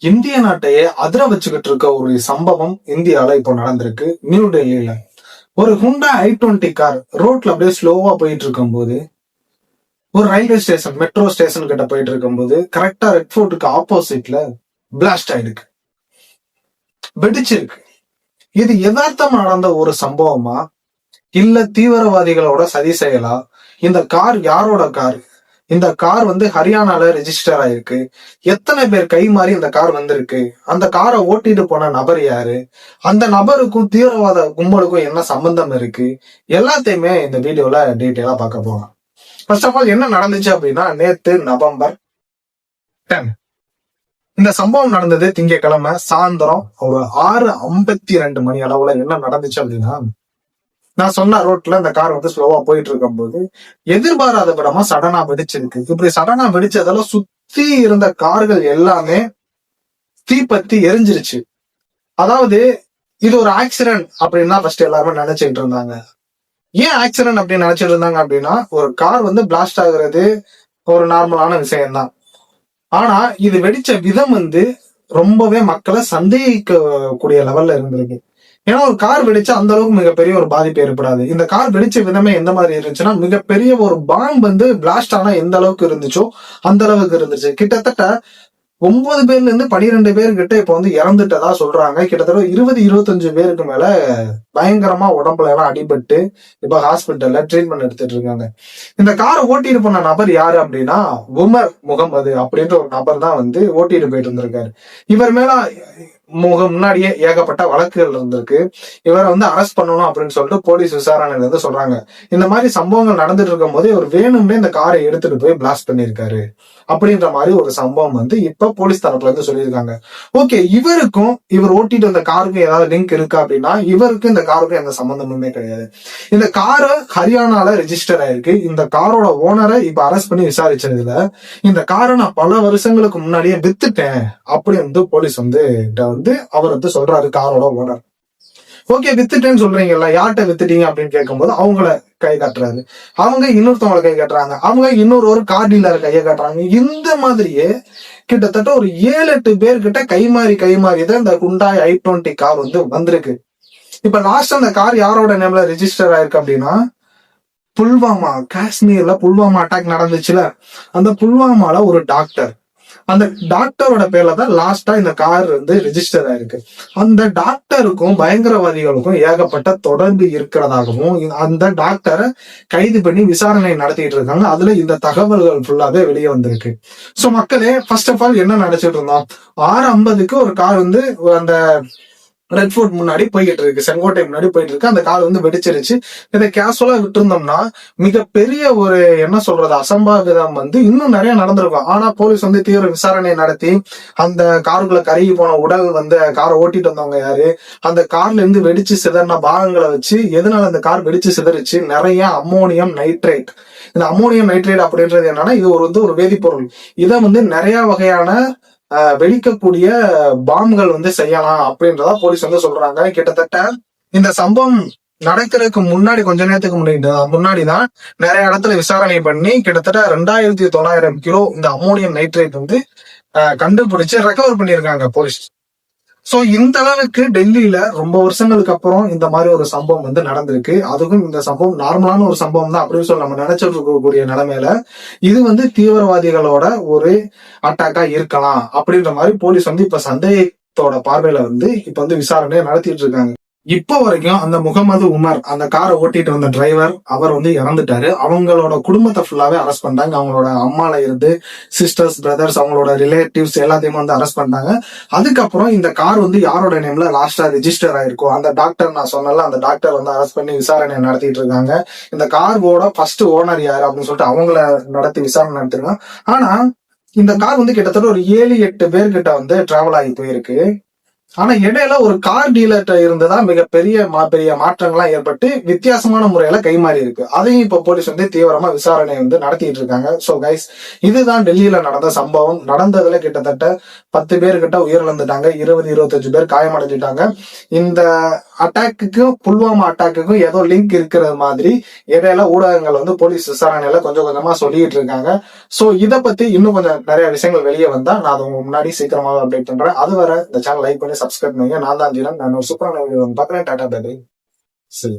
இந்திய நாட்டையே அதிர வச்சுக்கிட்டு இருக்க ஒரு சம்பவம் இந்தியாவில இப்போ நடந்திருக்கு. நியூ டெல்லியில. ஒரு ஹுண்டா ஐ டுவெண்ட்டி கார் ரோட்ல அப்படியே ஸ்லோவா போயிட்டு இருக்கும்போது ஒரு ரயில்வே ஸ்டேஷன் மெட்ரோ ஸ்டேஷன் கிட்ட போயிட்டு இருக்கும்போது கரெக்டா ரெட் ஃபோர்ட்டுக்கு ஆப்போசிட்ல பிளாஸ்ட் ஆயிருக்கு. வெடிச்சிருக்கு. இது எதார்த்தம் நடந்த ஒரு சம்பவமா? இல்ல தீவிரவாதிகளோட சதி செயலா? இந்த கார் யாரோட கார்? இந்த கார் வந்து ஹரியானால ரெஜிஸ்டர் ஆயிருக்கு. எத்தனை பேர் கை மாறி இந்த கார் வந்திருக்கு? அந்த காரை ஓட்டிட்டு போன நபர் யாரு? அந்த நபருக்கும் தீவிரவாத கும்பலுக்கும் என்ன சம்பந்தம் இருக்கு? எல்லாத்தையுமே இந்த வீடியோல டீட்டெயிலா பார்க்க போகலாம் ஃபர்ஸ்ட் ஆஃப் ஆல் என்ன நடந்துச்சு அப்படின்னா நேத்து நவம்பர் டென் இந்த சம்பவம் நடந்தது திங்கட்கிழமை சாயந்தரம் ஒரு ஆறு ஐம்பத்தி ரெண்டு மணி அளவுல என்ன நடந்துச்சு அப்படின்னா நான் சொன்ன ரோட்ல இந்த கார் வந்து ஸ்லோவா போயிட்டு இருக்கும்போது எதிர்பாராத விடமா சடனா வெடிச்சிருக்கு. இப்படி சடனா வெடிச்சதால சுத்தி இருந்த கார்கள் எல்லாமே தீப்பத்தி எரிஞ்சிருச்சு. அதாவது இது ஒரு ஆக்சிடென்ட் அப்படின்னு தான் ஃபர்ஸ்ட் எல்லாருமே நினைச்சிட்டு இருந்தாங்க. ஏன் ஆக்சிடென்ட் அப்படின்னு நினைச்சிட்டு இருந்தாங்க அப்படின்னா ஒரு கார் வந்து பிளாஸ்ட் ஆகுறது ஒரு நார்மலான விஷயம்தான். ஆனா இது வெடிச்ச விதம் வந்து ரொம்பவே மக்களை சந்தேகிக்கக்கூடிய லெவல்ல இருந்திருக்கு. ஏன்னா ஒரு கார் வெடிச்சா அந்த அளவுக்கு மிகப்பெரிய ஒரு பாதிப்பு ஏற்படாது. இந்த கார் வெடிச்ச விதமே எந்த மாதிரி இருந்துச்சுன்னா மிகப்பெரிய ஒரு பாம்பு வந்து பிளாஸ்ட் ஆனா எந்த அளவுக்கு இருந்துச்சோ அந்த அளவுக்கு இருந்துச்சு. கிட்டத்தட்ட ஒன்பது பேர்ல இருந்து பனிரெண்டு பேர் கிட்ட இப்ப வந்து இறந்துட்டதா சொல்றாங்க. கிட்டத்தட்ட இருபது இருபத்தஞ்சு பேருக்கு மேல பயங்கரமா உடம்புல எல்லாம் அடிபட்டு இப்ப ஹாஸ்பிட்டல்ல ட்ரீட்மெண்ட் எடுத்துட்டு இருக்காங்க. இந்த காரை ஓட்டிட்டு போன நபர் யாரு அப்படின்னா உமர் முகமது அப்படின்ற ஒரு நபர் தான் வந்து ஓட்டிட்டு போயிட்டு இருந்திருக்காரு இவர் மேல முக முன்னாடியே ஏகப்பட்ட வழக்குகள் இருந்திருக்கு. இவரை வந்து அரெஸ்ட் பண்ணணும் அப்படின்னு சொல்லிட்டு போலீஸ் விசாரணையில இருந்து சொல்றாங்க. இந்த மாதிரி சம்பவங்கள் நடந்துட்டு இருக்கும் போது இவர் வேணும்னே இந்த காரை எடுத்துட்டு போய் பிளாஸ்ட் பண்ணியிருக்காரு. அப்படின்ற மாதிரி ஒரு சம்பவம் வந்து இப்ப போலீஸ் தரப்புல இருந்து சொல்லியிருக்காங்க. ஓகே இவருக்கும் இவர் ஓட்டிட்டு வந்த காருக்கும் ஏதாவது லிங்க் இருக்கா அப்படின்னா இவருக்கும் இந்த காருக்கும் எந்த சம்பந்தமுமே கிடையாது. இந்த காரு ஹரியானால ரெஜிஸ்டர் ஆயிருக்கு. இந்த காரோட ஓனரை இப்ப அரெஸ்ட் பண்ணி விசாரிச்சதுல இந்த காரை நான் பல வருஷங்களுக்கு முன்னாடியே வித்துட்டேன் அப்படி வந்து போலீஸ் வந்து வந்து அவர் வந்து சொல்றாரு காரோட ஓனர் ஓகே வித்துட்டேன்னு சொல்றீங்கல்ல யார்கிட்ட வித்துட்டீங்க அப்படின்னு கேட்கும்போது அவங்கள கை காட்டுறாரு. அவங்க இன்னொருத்தவங்களை கை காட்டுறாங்க. அவங்க இன்னொரு ஒரு கார் டீலர் கையை காட்டுறாங்க. இந்த மாதிரியே கிட்டத்தட்ட ஒரு ஏழு எட்டு பேர்கிட்ட கை மாறி கை மாறி தான் இந்த குண்டாய் ஐ டுவெண்ட்டி கார் வந்து வந்திருக்கு. இப்ப லாஸ்ட் அந்த கார் யாரோட நேம்ல ரெஜிஸ்டர் ஆயிருக்கு அப்படின்னா புல்வாமா காஷ்மீர்ல புல்வாமா அட்டாக் நடந்துச்சுல. அந்த புல்வாமால ஒரு டாக்டர் அந்த டாக்டரோட பேர்ல தான் லாஸ்டா இந்த கார் வந்து ரிஜிஸ்டர் ஆயிருக்கு. அந்த டாக்டருக்கும் பயங்கரவாதிகளுக்கும் ஏகப்பட்ட தொடர்பு இருக்கிறதாகவும் அந்த டாக்டரை கைது பண்ணி விசாரணை நடத்திட்டு இருக்காங்க. அதுல இந்த தகவல்கள் ஃபுல்லாவே வெளியே வந்திருக்கு. சோ மக்களே ஃபர்ஸ்ட் ஆஃப் ஆல் என்ன நினைச்சிட்டு இருந்தோம்? ஆறு ஐம்பதுக்கு ஒரு கார் வந்து அந்த ரெட் ஃபுட் முன்னாடி போய்கிட்டு இருக்கு செங்கோட்டை முன்னாடி போயிட்டு இருக்கு அந்த கால் வந்து வெடிச்சிருச்சு. இதை கேஷுவலா விட்டுருந்தோம்னா மிகப்பெரிய ஒரு என்ன சொல்றது அசம்பாவிதம் வந்து இன்னும் நிறைய நடந்திருக்கும். ஆனா போலீஸ் வந்து தீவிர விசாரணை நடத்தி அந்த காருக்குள்ள கருகி போன உடல் வந்து காரை ஓட்டிட்டு வந்தவங்க யாரு அந்த கார்ல இருந்து வெடிச்சு சிதறின பாகங்களை வச்சு எதனால அந்த கார் வெடிச்சு சிதறிச்சு நிறைய அம்மோனியம் நைட்ரேட். இந்த அம்மோனியம் நைட்ரேட் அப்படின்றது என்னன்னா இது ஒரு வந்து ஒரு வேதிப்பொருள். இதை வந்து நிறைய வகையான வெடிக்கக்கூடிய பாம்கள் வந்து செய்யலாம் அப்படின்றதா போலீஸ் வந்து சொல்றாங்க. கிட்டத்தட்ட இந்த சம்பவம் நடக்கிறதுக்கு முன்னாடி கொஞ்ச நேரத்துக்கு முன்னாடி முன்னாடி தான் நிறைய இடத்துல விசாரணை பண்ணி கிட்டத்தட்ட ரெண்டாயிரத்தி தொள்ளாயிரம் கிலோ இந்த அமோனியம் நைட்ரேட் வந்து ஆஹ் கண்டுபிடிச்சு ரெக்கவர் பண்ணியிருக்காங்க போலீஸ். சோ இந்த அளவுக்கு டெல்லியில ரொம்ப வருஷங்களுக்கு அப்புறம் இந்த மாதிரி ஒரு சம்பவம் வந்து நடந்திருக்கு. அதுக்கும் இந்த சம்பவம் நார்மலான ஒரு சம்பவம் தான் அப்படின்னு சொல்லி நம்ம நினைச்சிட்டு இருக்கக்கூடிய நிலைமையில இது வந்து தீவிரவாதிகளோட ஒரு அட்டாக்கா இருக்கலாம் அப்படின்ற மாதிரி போலீஸ் வந்து இப்ப சந்தேகத்தோட பார்வையில வந்து இப்ப வந்து விசாரணையை நடத்திட்டு இருக்காங்க. இப்போ வரைக்கும் அந்த முகமது உமர் அந்த காரை ஓட்டிட்டு வந்த டிரைவர் அவர் வந்து இறந்துட்டாரு. அவங்களோட குடும்பத்தை ஃபுல்லாவே அரெஸ்ட் பண்ணிட்டாங்க. அவங்களோட அம்மால இருந்து சிஸ்டர்ஸ் பிரதர்ஸ் அவங்களோட ரிலேட்டிவ்ஸ் எல்லாத்தையுமே வந்து அரெஸ்ட் பண்ணாங்க அதுக்கப்புறம் இந்த கார் வந்து யாரோட நேம்ல லாஸ்டா ரிஜிஸ்டர் ஆயிருக்கும் அந்த டாக்டர் நான் சொன்னல அந்த டாக்டர் வந்து அரெஸ்ட் பண்ணி விசாரணை நடத்திட்டு இருக்காங்க. இந்த கார்வோட ஃபர்ஸ்ட் ஓனர் யாரு அப்படின்னு சொல்லிட்டு அவங்கள நடத்தி விசாரணை நடத்திருக்காங்க. ஆனா இந்த கார் வந்து கிட்டத்தட்ட ஒரு ஏழு எட்டு பேர்கிட்ட வந்து டிராவல் ஆகி போயிருக்கு. ஆனா இடையில ஒரு கார் டீலர்கிட்ட இருந்ததா மிகப்பெரிய மா- பெரிய மாற்றங்கள்லாம் ஏற்பட்டு வித்தியாசமான முறையில கைமாறி இருக்கு. அதையும் இப்ப போலீஸ் வந்து தீவிரமா விசாரணை வந்து நடத்திட்டு இருக்காங்க. சோ கைஸ் இதுதான் டெல்லியில நடந்த சம்பவம். நடந்ததுல கிட்டத்தட்ட பத்து பேர்கிட்ட உயிரிழந்துட்டாங்க. இருபது இருபத்தஞ்சு பேர் காயமடைஞ்சிட்டாங்க. இந்த அட்டாக்குக்கும் புல்வாமா அட்டாக்குக்கும் ஏதோ லிங்க் இருக்கிறது மாதிரி இடையில ஊடகங்கள் வந்து போலீஸ் விசாரணையில கொஞ்சம் கொஞ்சமா சொல்லிட்டு இருக்காங்க. ஸோ இதை பத்தி இன்னும் கொஞ்சம் நிறைய விஷயங்கள் வெளியே வந்தா நான் அதை உங்க முன்னாடி சீக்கிரமாக அப்டேட் பண்றேன். அது வர இந்த சேனல் லைக் பண்ணி சப்ஸ்கிரைப் பண்ணுங்க. நான் தான் ஜீரன். நான் ஒரு சூப்பரான வீடியோ பார்க்குறேன். டாடா பேபி சரி.